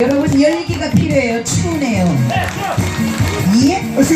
여러분 열기가 필요해요. 추우네요. 예? 네, 어서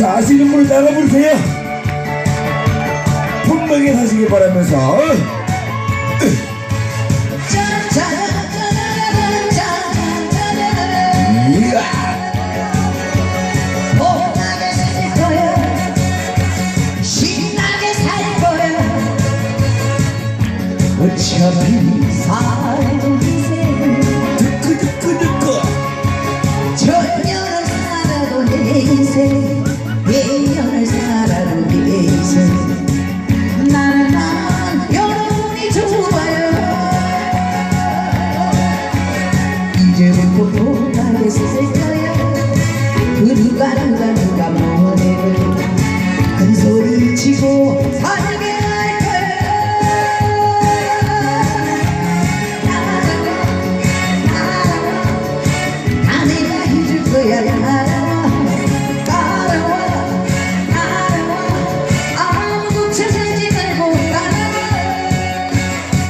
자 아시는 분을 나가부르세요. 분명히 사시길 바라면서. I've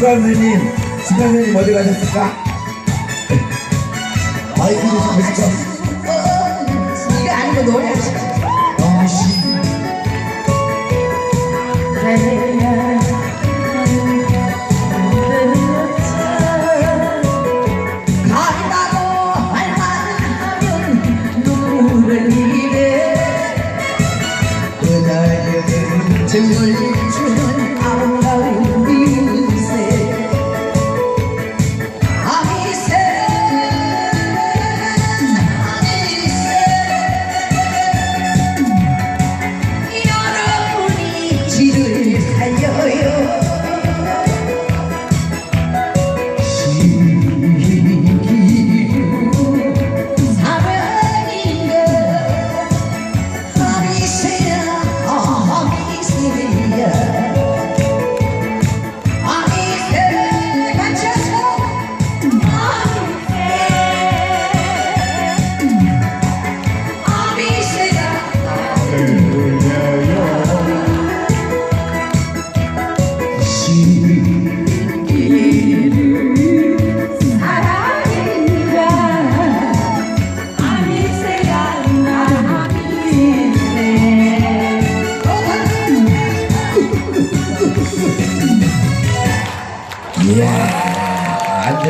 지관느님, 지관느님 어디 가셨을까? 마이크도 좀 해주죠.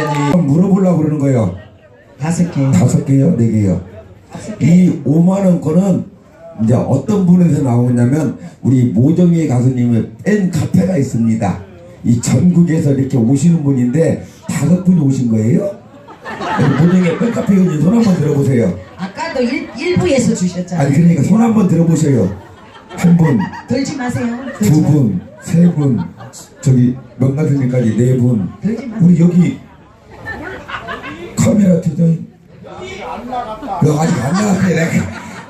완전히 물어보려고 그러는 거예요. 다섯 개. 다섯 개요, 네 개요. 이 5만 원 거는 이제 어떤 분에서 나오냐면 우리 모정희 가수님의 팬 카페가 있습니다. 이 전국에서 이렇게 오시는 분인데 다섯 분이 오신 거예요? 모정희 팬 카페 의원님 손 한번 들어보세요. 아까도 일, 일부에서 주셨잖아요. 아니 그러니까 손 한번 들어보셔요. 한 분, 들지 마세요. 들지 두 마- 분, 세 분, 저기 명가수님까지 네 분. 들지 마세요. 우리 여기 카메라 디자인 너 아직 안 나왔네. 내가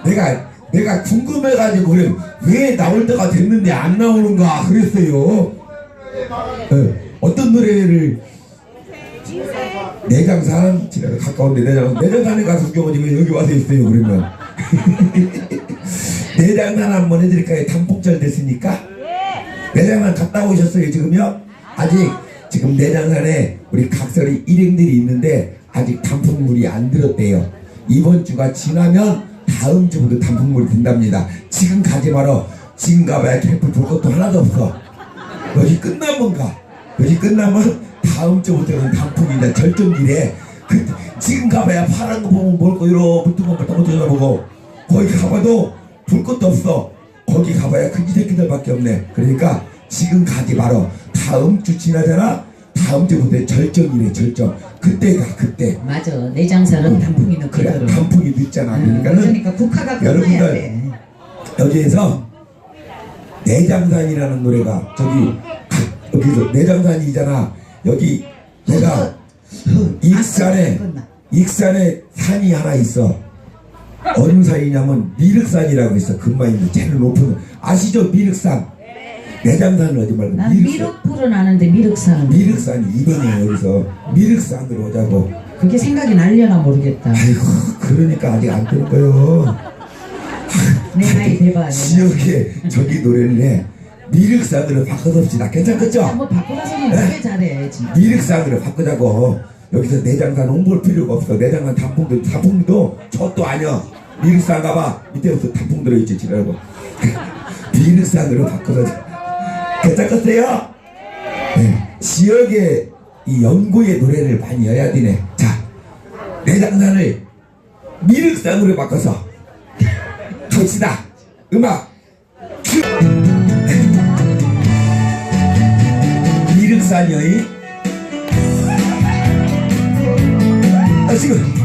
내가 내가 궁금해가지고 그래. 왜 나올 때가 됐는데 안 나오는가 그랬어요. 예, 어떤 노래를? 내장산? 지금 가까운데 내장 내장산에 가서 왜 여기 와서 있어요 그러면? 내장산 한번 해드릴까요? 단풍절 됐으니까? 내장산 갔다 오셨어요 지금요? 아직 지금 내장산에 우리 각설이 일행들이 있는데 아직 단풍물이 안 들었대요. 이번 주가 지나면 다음 주부터 단풍물이 든답니다. 지금 가지 말어. 지금 가봐야 캠프 볼 것도 하나도 없어. 여기 끝나면 가? 여기 끝나면 다음 주부터는 단풍이다 절정기래. 그, 지금 가봐야 파란 거 보면 뭘거 이러 붙은 거 쳐다보고. 거기 가봐도 볼 것도 없어. 거기 가봐야 큰지 새끼들밖에 없네. 그러니까 지금 가지 말어. 다음 주 지나잖아. 다음 주부터 절정이래 절정 그때 가 그때. 맞아. 내 장사는 단풍이 그래 넣거든. 단풍이 늦잖아. 그러니까는 그러니까 국화가 여러분들 돼. 여기에서 내장산이라는 노래가 저기 가- 여기서 내장산이잖아. 여기 내가 익산에 끝나. 익산에 산이 하나 있어. 어느 산이냐면 미륵산이라고 있어. 금마인데 제일 높은 아시죠? 미륵산 내장산은 어디 말고 난 미륵산. 미륵불은 아는데 미륵산. 미륵산이 이번에 여기서 미륵산으로 오자고. 그게 생각이 날려나 모르겠다. 아이고 그러니까 아직 안 될 거요. 내 나이 나이. 지역에 저기 노래를 해. 미륵산으로 바꿔봅시다. 괜찮겠죠? 한번 바꾸라서는 왜 잘해 진짜. 미륵산으로 바꾸자고. 여기서 내장산 홍보할 필요가 없어. 내장산 단풍도 단풍도 저도 아니야. 미륵산 가봐. 밑에부터 단풍 들어있지 지라고. 미륵산으로 바꿔서 괜찮겠어요? 네. 지역의 이 연구의 노래를 많이 해야 되네 자 내장산을 미륵산으로 바꿔서 갑시다 음악 큐 미륵산이의 아 지금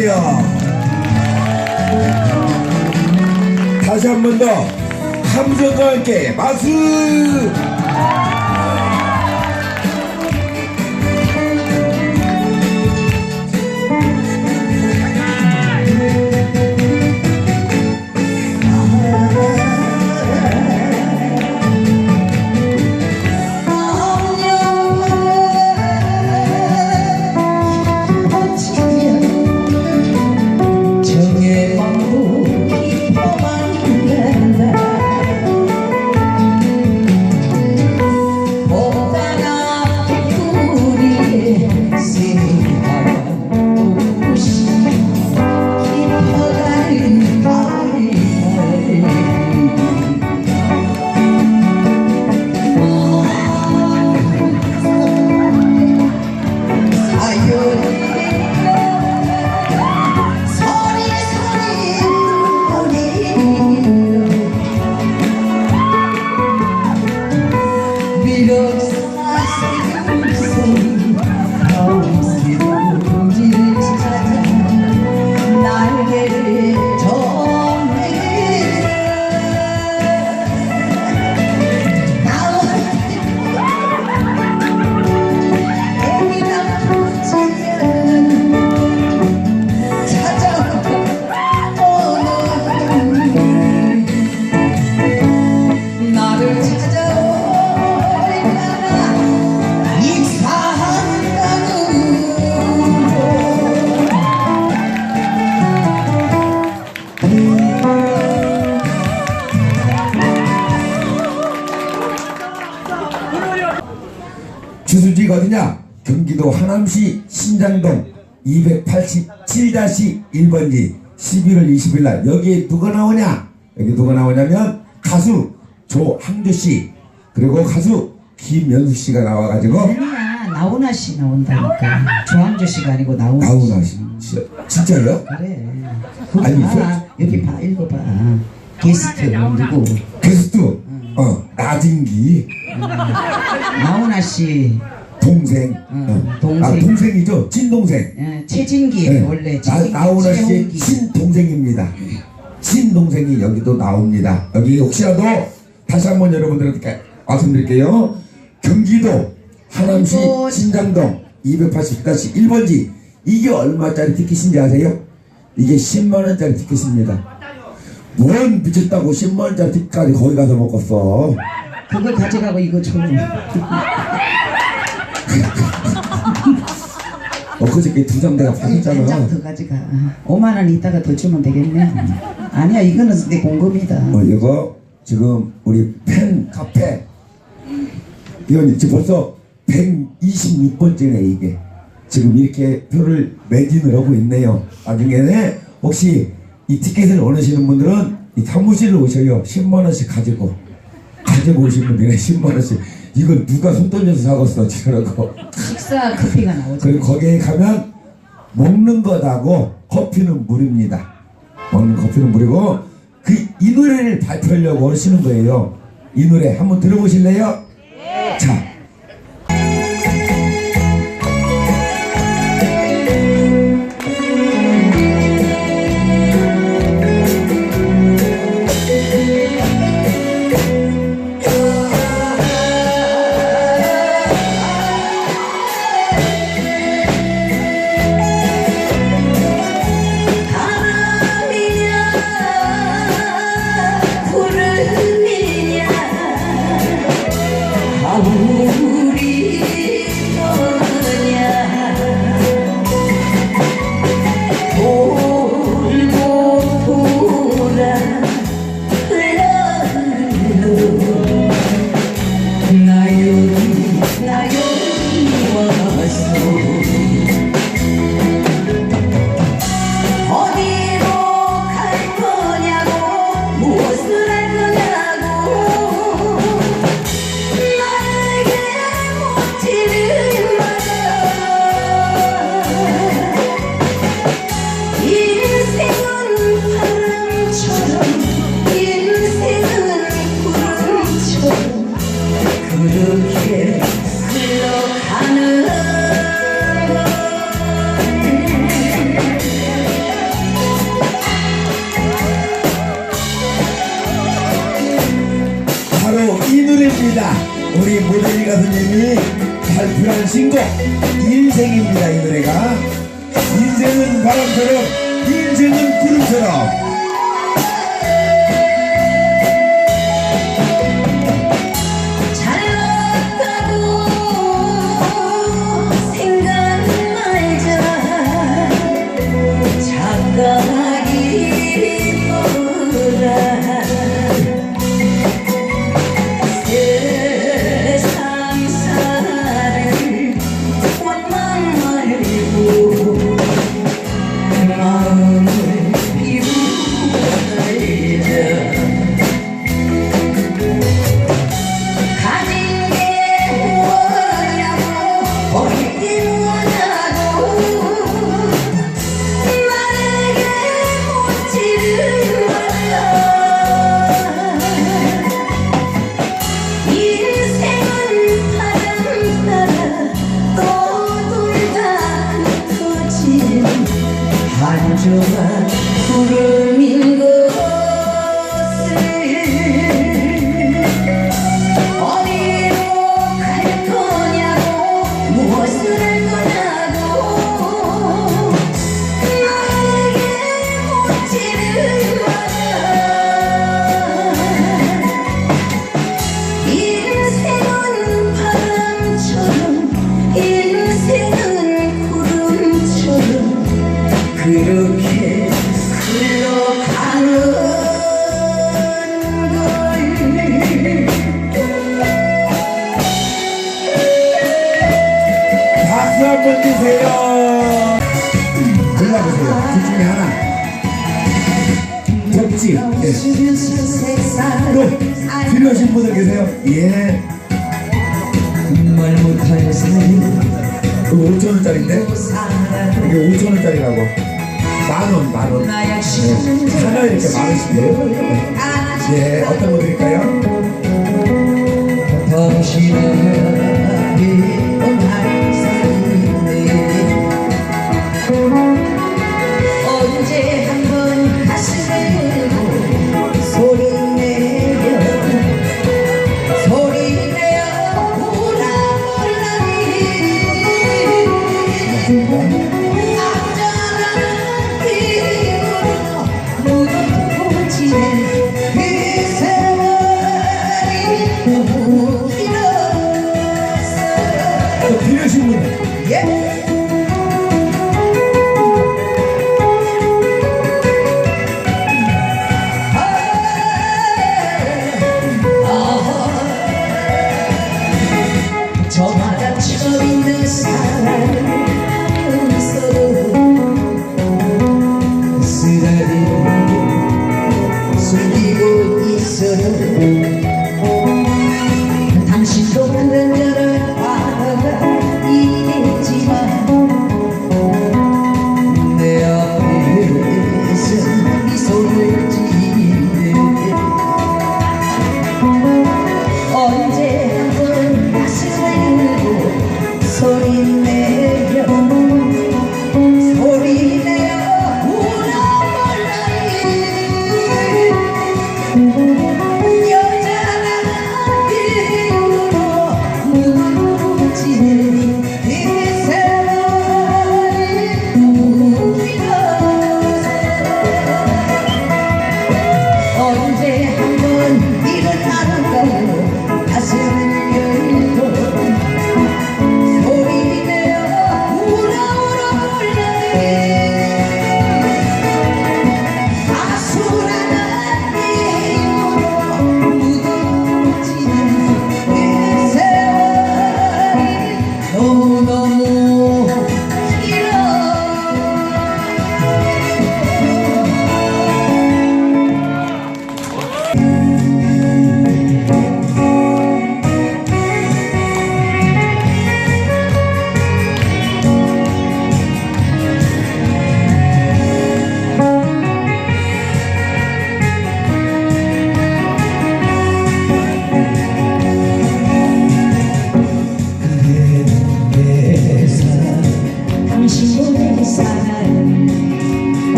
주세요. 다시 한 번 더 함성과 함께 박수. 주소지가 어디냐? 경기도 하남시 신장동 287-1번지 11월 20일 날 여기 누가 나오냐? 여기 누가 나오냐면 가수 조항주 씨 그리고 가수 김연수 씨가 나와가지고 나훈아 씨 나온다니까 조항조 씨가 아니고 나훈아 씨. 나오나 씨 씨- 진짜요? 그래 그거 아니, 봐 여기 봐 읽어봐 게스트 누구 게스트 어 나진기 나훈아 씨 동생 응, 어. 동생. 아 동생이죠 찐동생 예, 최진기 네. 원래 나, 최진기 나훈아 씨의 최홍기 친동생입니다. 친동생이 여기도 나옵니다. 여기 혹시라도 다시 한번 여러분들한테 말씀드릴게요. 경기도 하남시. 신장동 280-1번지 이게 얼마짜리 티켓인지 아세요? 이게 10만원짜리 티켓입니다. 뭔 미쳤다고 10만원짜리 티켓까지 거기 가서 먹었어. 그거 가져가고 이거 줘 엊그저께 두장 내가 받았잖아. 한장 더 가져가 5만 원 이따가 더 주면 되겠네 아니야 이거는 내 공금이다 어, 이거 지금 우리 팬 카페 이건 지금 벌써 126번째네 이게. 지금 이렇게 표를 매진을 하고 있네요. 나중에는 혹시 이 티켓을 원하시는 분들은 이 사무실을 오셔요. 10만원씩 가지고. 가지고 오시면 되네 10만원씩. 이걸 누가 손 던져서 사갔어 저러고. 식사 커피가 나오죠. 그리고 거기에 가면 먹는 것하고 커피는 무료입니다. 먹는 커피는 무료고 그 이 노래를 발표하려고 하시는 거예요. 이 노래 한번 들어보실래요? 한조 돼요. 둘 중에 하나. 접지. 예. 또 필요하신 분들 계세요? 예. 말 못할 5천원짜리인데? 이게 5천원짜리라고 만원 만원 예. 하나 이렇게 만원씩 돼요 예 어떤 거 드릴까요? 당신의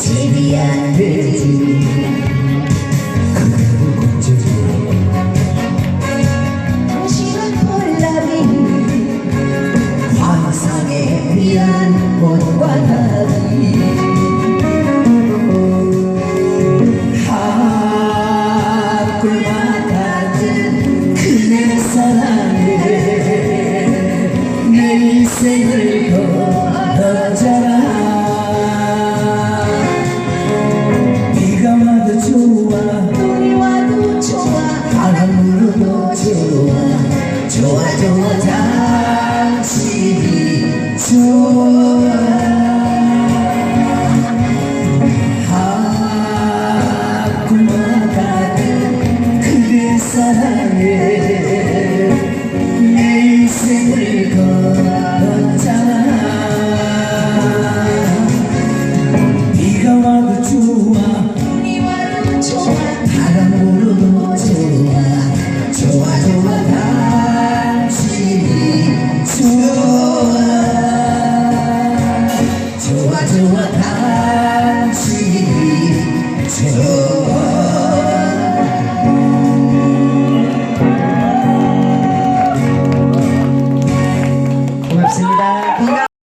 집이 안 되지.